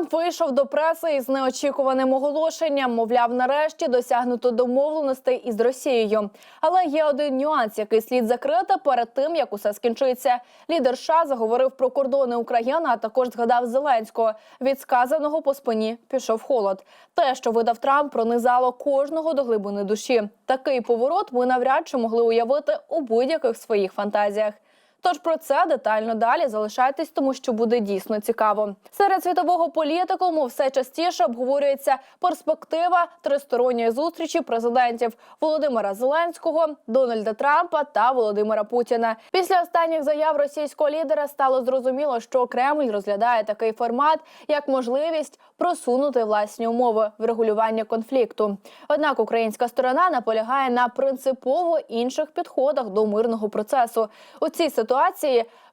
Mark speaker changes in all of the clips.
Speaker 1: Трамп вийшов до преси із неочікуваним оголошенням. Мовляв, нарешті досягнуто домовленостей із Росією. Але є один нюанс, який слід закрити перед тим, як усе скінчиться. Лідер США заговорив про кордони України, а також згадав Зеленського. Від сказаного по спині пішов холод. Те, що видав Трамп, пронизало кожного до глибини душі. Такий поворот ми навряд чи могли уявити у будь-яких своїх фантазіях. Тож про це детально далі залишайтесь, тому що буде дійсно цікаво. Серед світового політикуму все частіше обговорюється перспектива тристоронньої зустрічі президентів Володимира Зеленського, Дональда Трампа та Володимира Путіна. Після останніх заяв російського лідера стало зрозуміло, що Кремль розглядає такий формат як можливість просунути власні умови врегулювання конфлікту. Однак українська сторона наполягає на принципово інших підходах до мирного процесу. У цій ситуації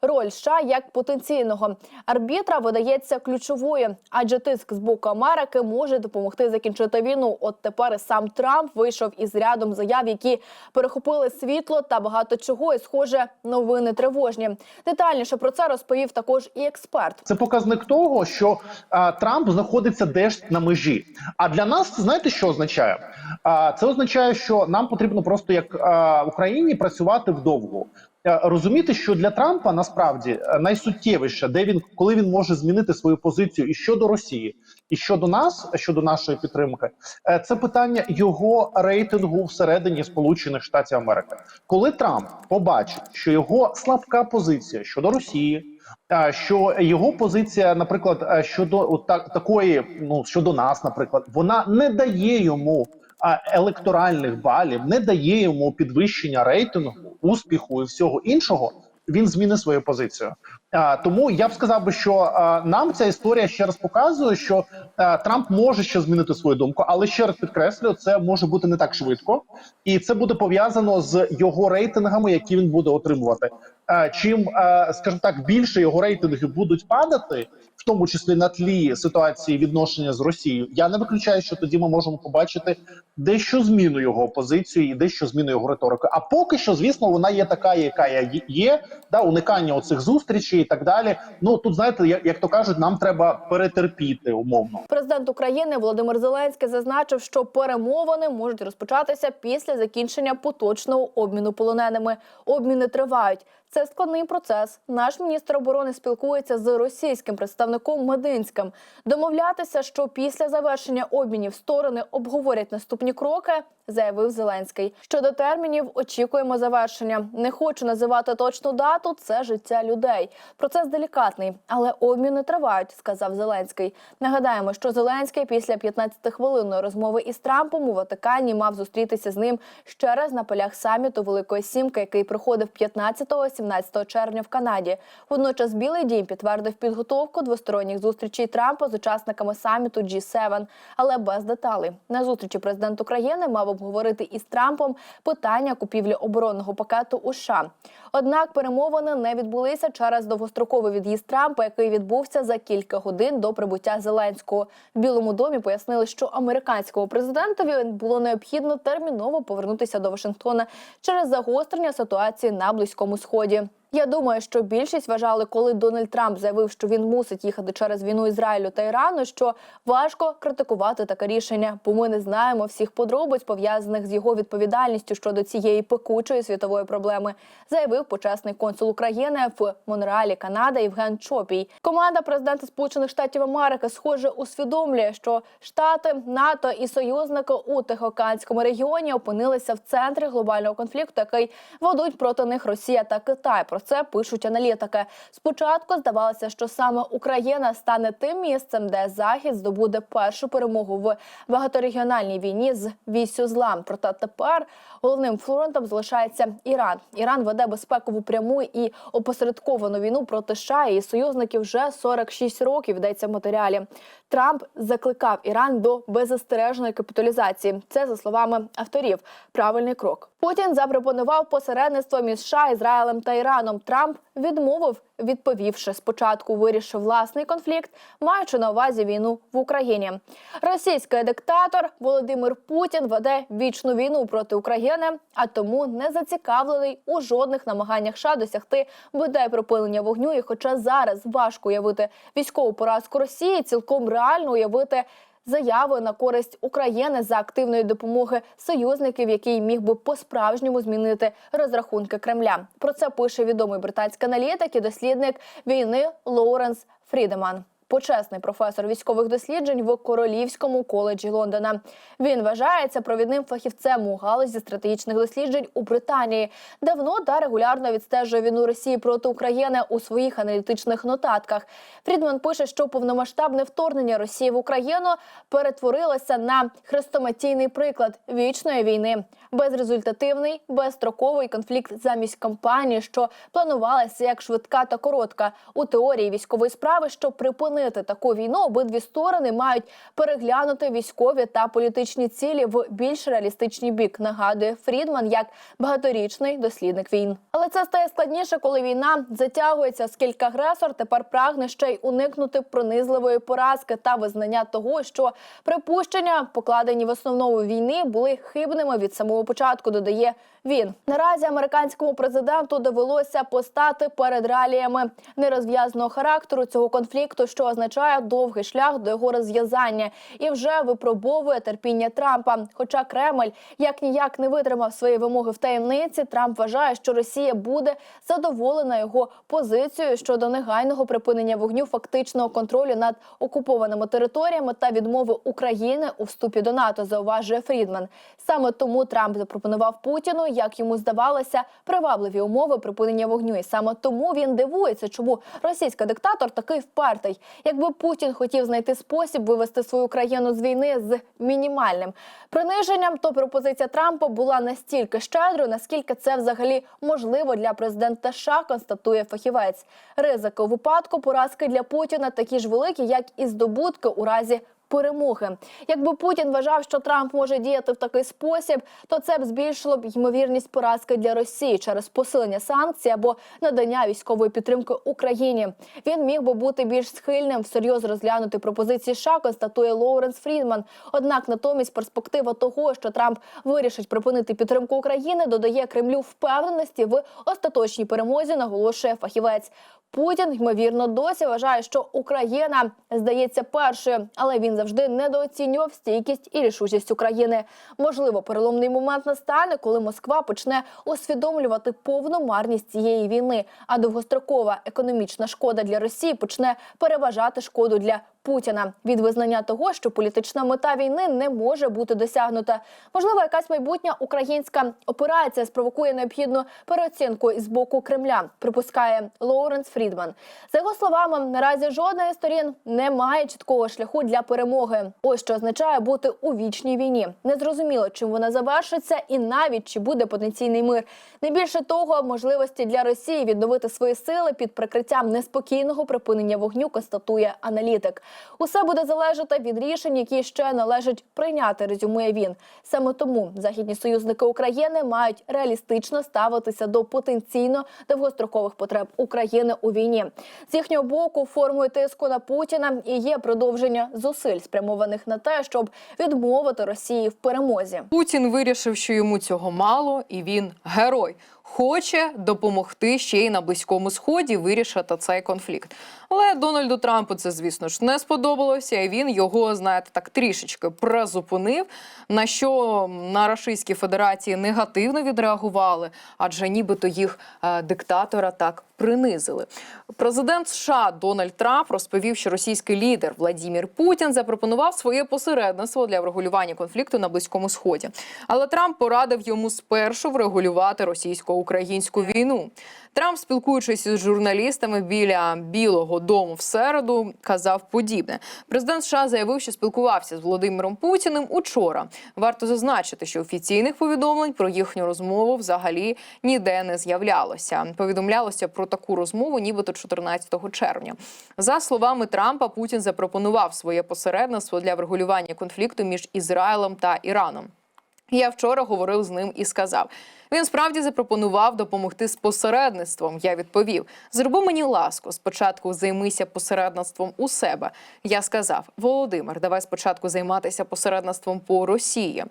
Speaker 1: роль США як потенційного арбітра видається ключовою, адже тиск з боку Америки може допомогти закінчити війну. От тепер сам Трамп вийшов із рядом заяв, які перехопили світло та багато чого. І схоже, новини тривожні. Детальніше про це розповів також і експерт.
Speaker 2: Це показник того, що а, Трамп знаходиться десь на межі. А для нас знаєте, що означає? А, це означає, що нам потрібно просто як а, Україні працювати вдовго. Е, Розуміти, що для Трампа насправді е, найсуттєвіше, де він коли він може змінити свою позицію і щодо Росії, і щодо нас, щодо нашої підтримки, е, це питання його рейтингу всередині Сполучених Штатів Америки. Коли Трамп побачить, що його слабка позиція щодо Росії, що його позиція, наприклад, щодо так, такої, ну щодо нас, наприклад, вона не дає йому електоральних балів, не дає йому підвищення рейтингу, успіху і всього іншого. Він змінить свою позицію. А, тому я б сказав би, що а, нам ця історія ще раз показує, що а, Трамп може ще змінити свою думку, але ще раз підкреслюю, це може бути не так швидко, і це буде пов'язано з його рейтингами, які він буде отримувати. А, чим, а, скажімо так, більше його рейтинги будуть падати, тому числі на тлі ситуації відношення з Росією, я не виключаю, що тоді ми можемо побачити дещо зміну його позиції і дещо зміну його риторики. А поки що, звісно, вона є така, яка є- да, уникання оцих зустрічей і так далі. Ну тут знаєте, як, як то кажуть, нам треба перетерпіти умовно.
Speaker 1: Президент України Володимир Зеленський зазначив, що перемовини можуть розпочатися після закінчення поточного обміну полоненими. Обміни тривають. Це складний процес. Наш міністр оборони спілкується з російським представником Мединським. Домовлятися, що після завершення обмінів сторони обговорять наступні кроки, заявив Зеленський. Щодо термінів, очікуємо завершення. Не хочу називати точну дату. Це життя людей. Процес делікатний, але обміни тривають, сказав Зеленський. Нагадаємо, що Зеленський після 15-хвилинної розмови із Трампом у Ватикані мав зустрітися з ним ще раз на полях саміту Великої Сімки, який проходив 15-17 червня в Канаді. Водночас Білий Дім підтвердив підготовку двосторонніх зустрічей Трампа з учасниками саміту G7, але без деталей. На зустрічі президент України мав обговорити із Трампом питання купівлі оборонного пакету у США. Однак перемовини не відбулися через довгостроковий від'їзд Трампа, який відбувся за кілька годин до прибуття Зеленського. В Білому домі пояснили, що американському президентові було необхідно терміново повернутися до Вашингтона через загострення ситуації на близькому сході. Я думаю, що більшість вважали, коли Дональд Трамп заявив, що він мусить їхати через війну Ізраїлю та Ірану, що важко критикувати таке рішення, бо ми не знаємо всіх подробиць пов'язаних з його відповідальністю щодо цієї пекучої світової проблеми, заявив почесний консул України в Монреалі, Канада Євген Чопій. Команда президента Сполучених Штатів Америки схоже усвідомлює, що Штати, НАТО і союзники у Тихоокеанському регіоні опинилися в центрі глобального конфлікту, який ведуть проти них Росія та Китай. Про це пишуть аналітики. Спочатку здавалося, що саме Україна стане тим місцем, де Захід здобуде першу перемогу в багаторегіональній війні з вісю зла. Проте тепер головним фронтом залишається Іран. Іран веде безпекову пряму і опосередковану війну проти США і союзників вже 46 років. Йдеться в матеріалі. Трамп закликав Іран до беззастережної капіталізації. Це за словами авторів правильний крок. Путін запропонував посередництво між США, Ізраїлем та Іраном. Трамп відмовив, відповівши спочатку, вирішив власний конфлікт, маючи на увазі війну в Україні. Російський диктатор Володимир Путін веде вічну війну проти України, а тому не зацікавлений у жодних намаганнях США досягти бодай припинення вогню. І хоча зараз важко уявити військову поразку Росії, цілком реально уявити заяви на користь України за активної допомоги союзників, який міг би по-справжньому змінити розрахунки Кремля. Про це пише відомий британський аналітик і дослідник війни Лоуренс Фрідеман. Почесний професор військових досліджень в Королівському коледжі Лондона. Він вважається провідним фахівцем у галузі стратегічних досліджень у Британії. Давно та регулярно відстежує війну Росії проти України у своїх аналітичних нотатках. Фрідман пише, що повномасштабне вторгнення Росії в Україну перетворилося на хрестоматійний приклад вічної війни. Безрезультативний, безстроковий конфлікт замість кампанії, що планувалася як швидка та коротка. У теорії військової справи, що щоб припинити таку війну, обидві сторони мають переглянути військові та політичні цілі в більш реалістичний бік. Нагадує Фрідман як багаторічний дослідник війн. Але це стає складніше, коли війна затягується, оскільки агресор тепер прагне ще й уникнути пронизливої поразки та визнання того, що припущення, покладені в основному війни, були хибними від самого початку. Додає він наразі американському президенту довелося постати перед реаліями нерозв'язаного характеру цього конфлікту, що означає довгий шлях до його розв'язання, і вже випробовує терпіння Трампа. Хоча Кремль як ніяк не витримав свої вимоги в таємниці, Трамп вважає, що Росія буде задоволена його позицією щодо негайного припинення вогню фактичного контролю над окупованими територіями та відмови України у вступі до НАТО. Зауважує Фрідман. Саме тому Трамп запропонував Путіну, як йому здавалося, привабливі умови припинення вогню. І саме тому він дивується, чому російський диктатор такий впертий. Якби Путін хотів знайти спосіб вивести свою країну з війни з мінімальним приниженням, то пропозиція Трампа була настільки щедрою, наскільки це взагалі можливо для президента США, констатує фахівець. Ризики у випадку поразки для Путіна такі ж великі, як і здобутки у разі. Перемоги, якби Путін вважав, що Трамп може діяти в такий спосіб, то це б збільшило б ймовірність поразки для Росії через посилення санкцій або надання військової підтримки Україні. Він міг би бути більш схильним всерйоз розглянути пропозиції США, констатує Лоуренс Фрідман. Однак, натомість, перспектива того, що Трамп вирішить припинити підтримку України, додає Кремлю впевненості в остаточній перемозі, наголошує фахівець. Путін ймовірно досі вважає, що Україна здається першою, але він завжди недооцінював стійкість і рішучість України. Можливо, переломний момент настане, коли Москва почне усвідомлювати повну марність цієї війни, а довгострокова економічна шкода для Росії почне переважати шкоду для Путіна від визнання того, що політична мета війни не може бути досягнута. Можливо, якась майбутня українська операція спровокує необхідну переоцінку із боку Кремля. Припускає Лоуренс Фрідман. За його словами, наразі жодна із сторін не має чіткого шляху для перемоги. Ось що означає бути у вічній війні. Незрозуміло, чим вона завершиться, і навіть чи буде потенційний мир. Не більше того, можливості для Росії відновити свої сили під прикриттям неспокійного припинення вогню констатує аналітик. Усе буде залежати від рішень, які ще належить прийняти. Резюмує він. Саме тому західні союзники України мають реалістично ставитися до потенційно довгострокових потреб України у війні. З їхнього боку формою тиску на Путіна і є продовження зусиль, спрямованих на те, щоб відмовити Росії в перемозі.
Speaker 3: Путін вирішив, що йому цього мало, і він герой. Хоче допомогти ще й на близькому сході вирішити цей конфлікт. Але Дональду Трампу це, звісно ж, не сподобалося. І він його, знаєте, так трішечки призупинив. На що на Рашистській Федерації негативно відреагували, адже нібито їх е, диктатора так принизили. Президент США Дональд Трамп розповів, що російський лідер Владімір Путін запропонував своє посередництво для врегулювання конфлікту на близькому сході. Але Трамп порадив йому спершу врегулювати російсько-українську війну. Трамп, спілкуючись із журналістами біля Білого Дому в середу, казав подібне. Президент США заявив, що спілкувався з Володимиром Путіним учора. Варто зазначити, що офіційних повідомлень про їхню розмову взагалі ніде не з'являлося. Повідомлялося про таку розмову, нібито 14 червня. За словами Трампа, Путін запропонував своє посередництво для врегулювання конфлікту між Ізраїлем та Іраном. Я вчора говорив з ним і сказав: він справді запропонував допомогти з посередництвом. Я відповів: зроби мені ласку, спочатку займися посередництвом у себе. Я сказав: Володимир, давай спочатку займатися посередництвом по Росії.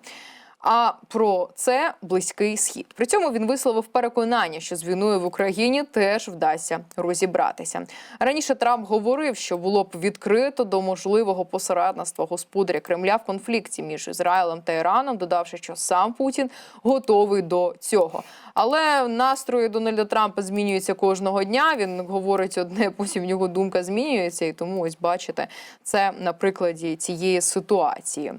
Speaker 3: А про це близький схід. При цьому він висловив переконання, що з війною в Україні теж вдасться розібратися. Раніше Трамп говорив, що було б відкрито до можливого посередництва господаря Кремля в конфлікті між Ізраїлем та Іраном, додавши, що сам Путін готовий до цього. Але настрої Дональда Трампа змінюються кожного дня. Він говорить одне, потім в нього думка змінюється, і тому ось бачите це на прикладі цієї ситуації.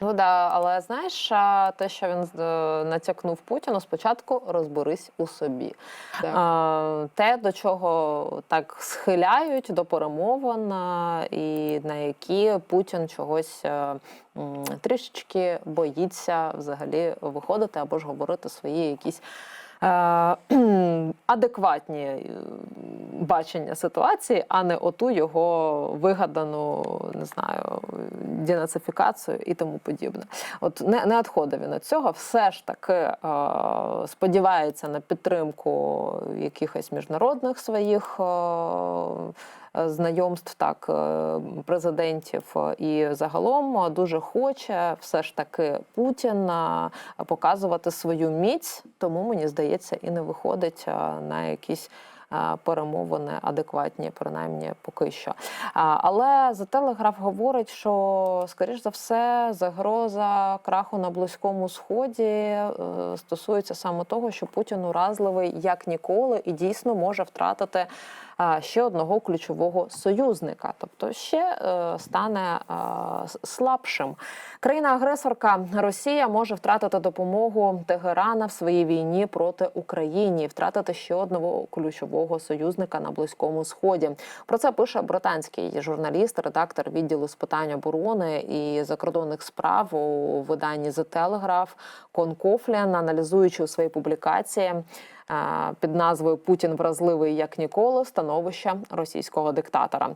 Speaker 4: Ну да, але знаєш, те, що він е, натякнув Путіну, спочатку розберись у собі.
Speaker 3: Так.
Speaker 4: Те, до чого так схиляють до перемовин, і на які Путін чогось е, трішечки боїться взагалі виходити або ж говорити свої якісь. Е, Адекватні е, бачення ситуації, а не оту його вигадану, не знаю, денацифікацію і тому подібне. От не, не відходив він від цього, все ж таки е, сподівається на підтримку якихось міжнародних своїх. Знайомств так е, президентів і загалом дуже хоче все ж таки Путін е, показувати свою міць, тому мені здається, і не виходить е, на якісь е, перемовини адекватні, принаймні поки що. Але за телеграф говорить, що скоріш за все загроза краху на близькому сході е, стосується саме того, що Путін уразливий як ніколи і дійсно може втратити. Ще одного ключового союзника, тобто ще е, стане слабшим. Країна-агресорка Росія може втратити допомогу Тегерана в своїй війні проти України, втратити ще одного ключового союзника на близькому сході. Про це пише британський журналіст, редактор відділу з питань оборони і закордонних справ у виданні The Telegraph Кон аналізуючи у своїй публікації. Під назвою Путін вразливий як ніколи становище російського диктатора.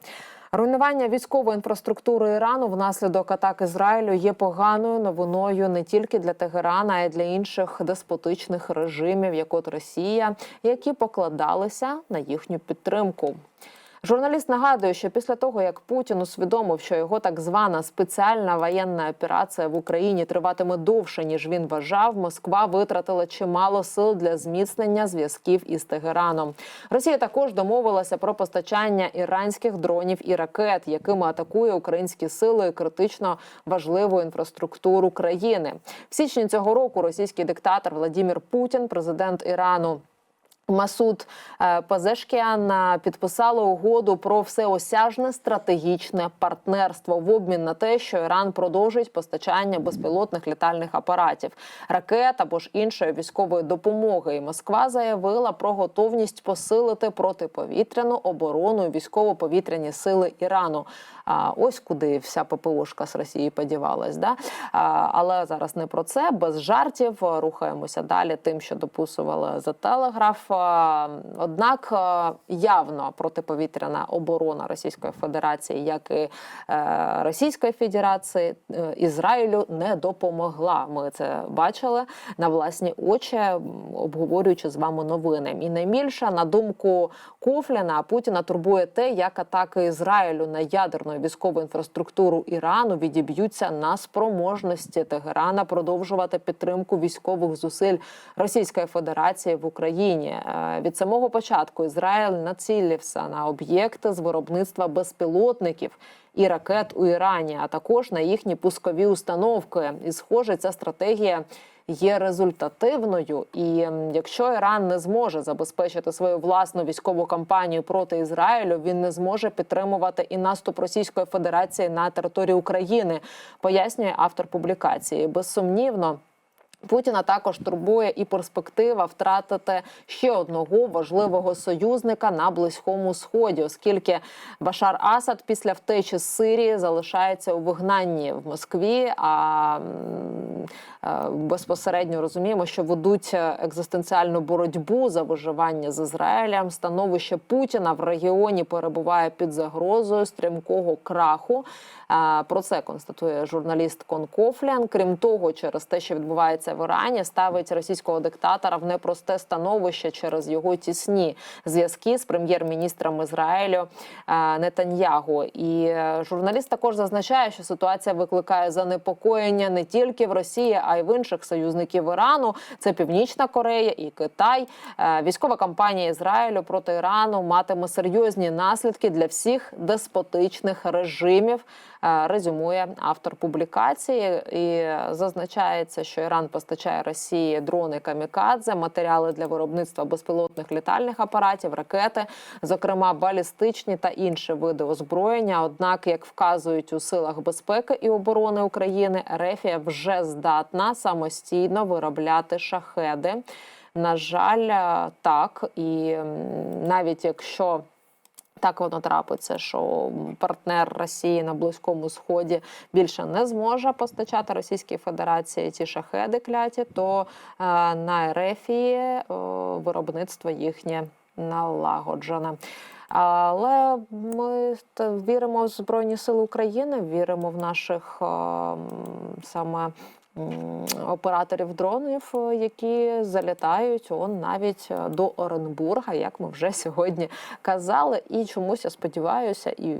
Speaker 4: Руйнування військової інфраструктури Ірану внаслідок атак Ізраїлю є поганою новиною не тільки для Тегерана, а й для інших деспотичних режимів, як от Росія, які покладалися на їхню підтримку. Журналіст нагадує, що після того, як Путін усвідомив, що його так звана спеціальна воєнна операція в Україні триватиме довше ніж він вважав, Москва витратила чимало сил для зміцнення зв'язків із Тегераном. Росія також домовилася про постачання іранських дронів і ракет, якими атакує українські сили і критично важливу інфраструктуру країни. В січні цього року російський диктатор Владимир Путін, президент Ірану. Масуд е, Пазешкіан підписали угоду про всеосяжне стратегічне партнерство в обмін на те, що Іран продовжить постачання безпілотних літальних апаратів, ракет або ж іншої військової допомоги. І Москва заявила про готовність посилити протиповітряну оборону військово-повітряні сили Ірану. А ось куди вся ППОшка з Росії подівалась. Да? А, але зараз не про це, без жартів. Рухаємося далі тим, що дописували за телеграф. А, Однак явно протиповітряна оборона Російської Федерації, як і е, Російської Федерації, е, Ізраїлю не допомогла. Ми це бачили на власні очі, обговорюючи з вами новини. І найбільше на думку Кофліна Путіна турбує те, як атаки Ізраїлю на ядерну військову інфраструктуру Ірану відіб'ються на спроможності Тегерана продовжувати підтримку військових зусиль Російської Федерації в Україні. Е, Від самого початку Ізраїль націлився на об'єкти з виробництва безпілотників. І ракет у Ірані, а також на їхні пускові установки. І схоже, ця стратегія є результативною. І якщо Іран не зможе забезпечити свою власну військову кампанію проти Ізраїлю, він не зможе підтримувати і наступ Російської Федерації на територію України, пояснює автор публікації. Безсумнівно. Путіна також турбує і перспектива втратити ще одного важливого союзника на близькому сході, оскільки Башар Асад після втечі з Сирії залишається у вигнанні в Москві. А е, безпосередньо розуміємо, що ведуть екзистенціальну боротьбу за виживання з Ізраїлем. Становище Путіна в регіоні перебуває під загрозою стрімкого краху. Про це констатує журналіст Кон Кофлян. Крім того, через те, що відбувається в Ірані, ставить російського диктатора в непросте становище через його тісні зв'язки з прем'єр-міністром Ізраїлю Нетаньягу. І е, журналіст також зазначає, що ситуація викликає занепокоєння не тільки в Росії, а й в інших союзників Ірану. Це Північна Корея і Китай. Військова кампанія Ізраїлю проти Ірану матиме серйозні наслідки для всіх деспотичних режимів. Е, Резюмує автор публікації і зазначається, що Іран постачає Росії дрони камікадзе, матеріали для виробництва безпілотних літальних апаратів, ракети, зокрема балістичні та інші види озброєння. Однак, як вказують у силах безпеки і оборони України, Ерефія вже здатна самостійно виробляти шахеди. На жаль, е, так і навіть якщо так воно трапиться, що партнер Росії на Близькому Сході більше не зможе постачати Російській Федерації ті шахеди кляті, то е, на Ерефії е, виробництво їхнє налагоджене. Але ми віримо в Збройні Сили України, віримо в наших е, саме операторів дронів, е, які залітають он навіть е, до Оренбурга, як ми вже сьогодні казали. І чомусь я сподіваюся і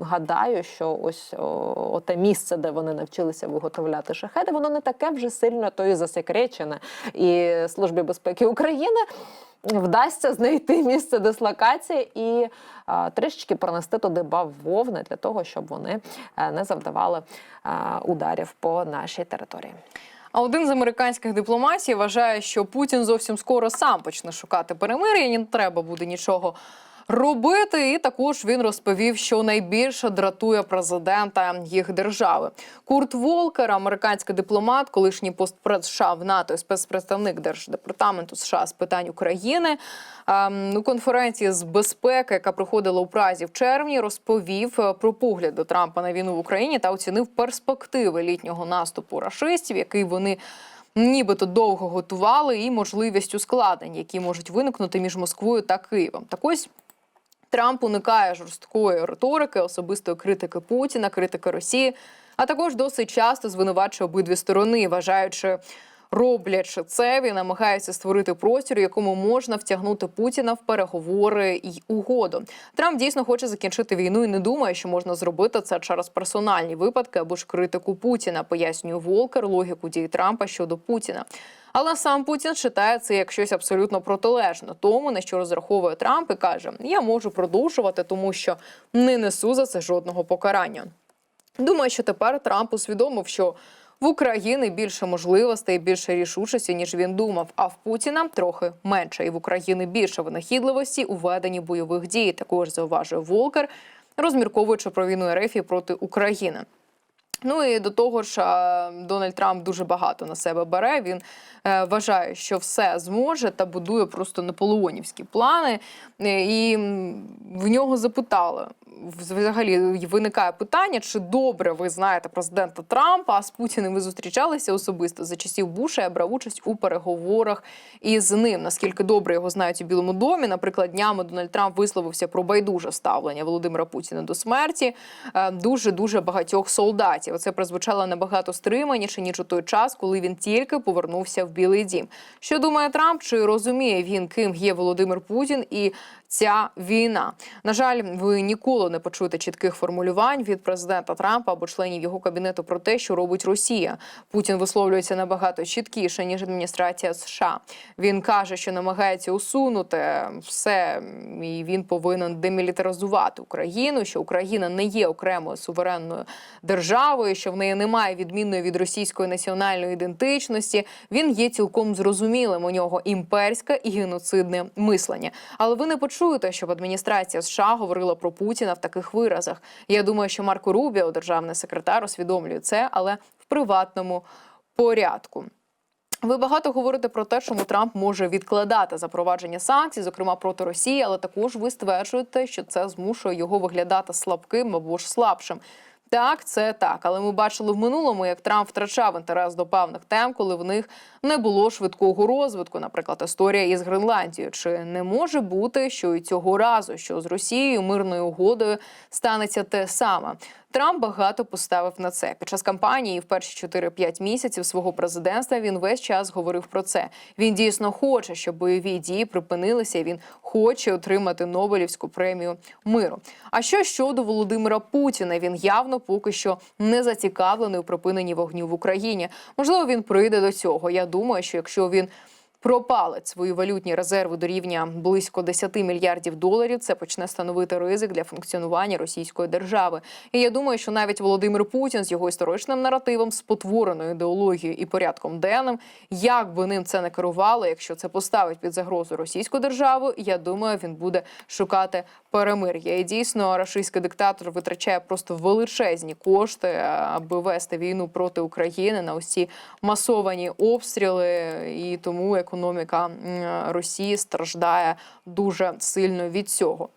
Speaker 4: гадаю, що ось о, оте місце, де вони навчилися виготовляти шахеди, воно не таке вже сильно то і засекречене. І Службі безпеки України вдасться знайти місце дислокації і а, трішечки пронести туди бавовни для того, щоб вони е, не завдавали а, ударів по нашій території.
Speaker 3: А один з американських дипломатів вважає, що Путін зовсім скоро сам почне шукати перемир'я, і не треба буде нічого робити. І також він розповів, що найбільше дратує президента їх держави. Курт Волкер, американський дипломат, колишній постпред США в НАТО, і спецпредставник держдепартаменту США з питань України. ем, У конференції з безпеки, яка проходила у Празі в червні, розповів е, про погляд до Трампа на війну в Україні та оцінив перспективи літнього наступу рашистів, який вони нібито довго готували, і можливість ускладнень, які можуть виникнути між Москвою та Києвом. Так ось Трамп уникає жорсткої риторики, особистої критики Путіна, критики Росії, а також досить часто звинувачує обидві сторони, вважаючи. Роблячи це, він намагається створити простір, якому можна втягнути Путіна в переговори й угоду. Трамп дійсно хоче закінчити війну і не думає, що можна зробити це через персональні випадки або ж критику Путіна. Пояснює Волкер логіку дій Трампа щодо Путіна. Але сам Путін читає це як щось абсолютно протилежне тому, на що розраховує Трамп і каже: Я можу продовжувати, тому що не несу за це жодного покарання. Думаю, що тепер Трамп усвідомив, що в Україні більше можливостей, більше рішучості, ніж він думав. А в Путіна трохи менше. І в Україні більше винахідливості у веденні бойових дій. Також зауважує Волкер, розмірковуючи про війну РФ проти України. Ну і до того ж, Дональд Трамп дуже багато на себе бере. Він е, вважає, що все зможе та будує просто наполеонівські плани. Е, І в нього запитали. Взагалі виникає питання, чи добре ви знаєте президента Трампа, а з Путіним ви зустрічалися особисто за часів Буша. Я брав участь у переговорах із ним. Наскільки добре його знають у Білому домі? Наприклад, днями Дональд Трамп висловився про байдуже ставлення Володимира Путіна до смерті дуже дуже багатьох солдатів. Це прозвучало набагато стриманіше ніж у той час, коли він тільки повернувся в Білий Дім. Що думає Трамп? Чи розуміє він, ким є Володимир Путін і ця війна? На жаль, ви ніколи не почуєте чітких формулювань від президента Трампа або членів його кабінету про те, що робить Росія. Путін висловлюється набагато чіткіше ніж адміністрація США. Він каже, що намагається усунути все, і він повинен демілітаризувати Україну. Що Україна не є окремою суверенною державою, що в неї немає відмінної від російської національної ідентичності. Він є цілком зрозумілим. У нього імперське і геноцидне мислення. Але ви не почуєте, щоб адміністрація США говорила про Путіна в таких виразах. Я думаю, що Марко Рубіо, державний секретар, усвідомлює це, але в приватному порядку. Ви багато говорите про те, чому Трамп може відкладати запровадження санкцій, зокрема проти Росії, але також ви стверджуєте, що це змушує його виглядати слабким або ж слабшим. Так, це так, але ми бачили в минулому, як Трамп втрачав інтерес до певних тем, коли в них не було швидкого розвитку. Наприклад, історія із Гренландією. Чи не може бути, що і цього разу, що з Росією мирною угодою станеться те саме? Трамп багато поставив на це під час кампанії. В перші 4-5 місяців свого президентства він весь час говорив про це. Він дійсно хоче, щоб бойові дії припинилися. Він хоче отримати Нобелівську премію миру. А що щодо Володимира Путіна? Він явно поки що не зацікавлений у припиненні вогню в Україні. Можливо, він прийде до цього. Я думаю, що якщо він пропалить свої валютні резерви до рівня близько 10 мільярдів доларів. Це почне становити ризик для функціонування російської держави. І я думаю, що навіть Володимир Путін з його історичним наративом, спотвореною ідеологією і порядком денним, як би ним це не керувало, якщо це поставить під загрозу російську державу, я думаю, він буде шукати перемир'я. І дійсно, рашистський диктатор витрачає просто величезні кошти, аби вести війну проти України на ці масовані обстріли, і тому економіка Росії страждає дуже сильно від цього.